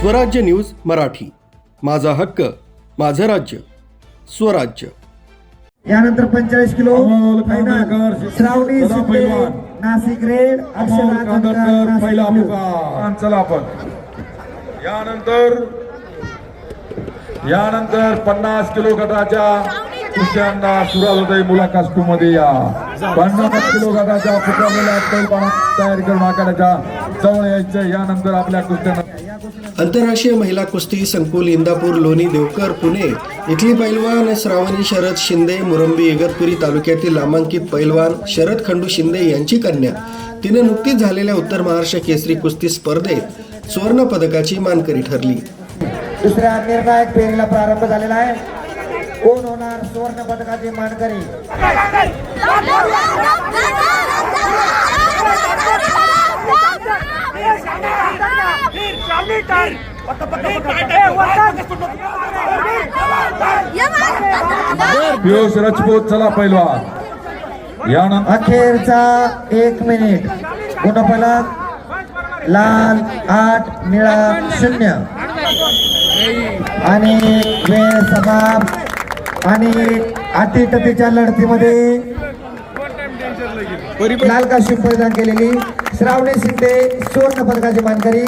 स्वराज्य न्यूज मराठी. माझा हक्क माझं राज्य स्वराज्य. यानंतर पंचेचाळीस किलो श्रावणी शिंदे. नाशिक रेड पहिला चला आपण. यानंतर यानंतर पन्नास किलो गटाच्या कुस्त्यांना सुरुवात होते मुलाखत मध्ये या. पन्नास किलो गटाच्या तयारी करून आखाड्याच्या जवळ यायचं. यानंतर आपल्या कुस्त्यांना आंतरराष्ट्रीय महिला कुस्ती संकुल इंदापूर लोणी देवकर पुणे. इथली पैलवान श्रावणी शरद शिंदे मुरंबी इगतपुरी तालुक्यातील नामांकित पैलवान शरद खंडू शिंदे यांची कन्या. तिने नुकतीच झालेल्या उत्तर महाराष्ट्र केसरी कुस्ती स्पर्धेत सुवर्ण पदकाची मानकरी ठरली. दुसऱ्या निर्णायक फेरीला प्रारंभ झालेला आहे. कोण होणार सुवर्ण पदकाचे मानकरी? पियुष राजपूत चला यानंतर अखेरचा एक मिनिट. गुणफलक लाल आठ निळा शून्य. आणि वेळ समाप्त. आणि अटीतटीच्या लढतीमध्ये लाल काशी परिधान केलेली श्रावणी शिंदे सुवर्ण पदकाची मानकरी